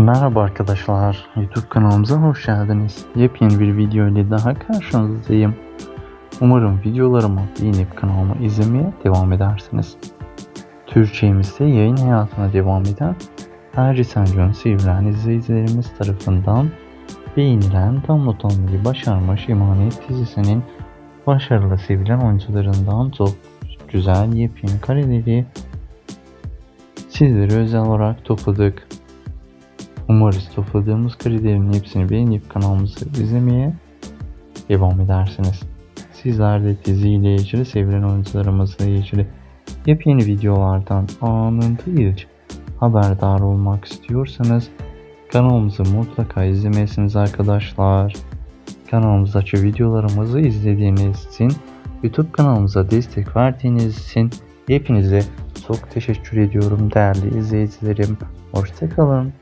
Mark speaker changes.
Speaker 1: Merhaba arkadaşlar, YouTube kanalımıza hoş geldiniz. Yepyeni bir video ile daha karşınızdayım. Umarım videolarımı beğenip kanalımı izlemeye devam edersiniz. Türkçemizde yayın hayatına devam eden Erci Sancı'nın sevilen izleyicilerimiz tarafından beğenilen tam not almayı başarmış Emanet dizisinin başarılı sevilen oyuncularından çok güzel yepyeni kareleri sizlere özel olarak topladık. Umarız topladığımız kredilerin hepsini beğenip kanalımızı izlemeye devam edersiniz. Sizler de diziyle ilgili sevilen oyuncularımızla ilgili yepyeni videolardan anında ilk haberdar olmak istiyorsanız kanalımızı mutlaka izlemesiniz arkadaşlar. Kanalımızdaki videolarımızı izlediğiniz için YouTube kanalımıza destek verdiğiniz için hepinize çok teşekkür ediyorum değerli izleyicilerim. Hoşçakalın.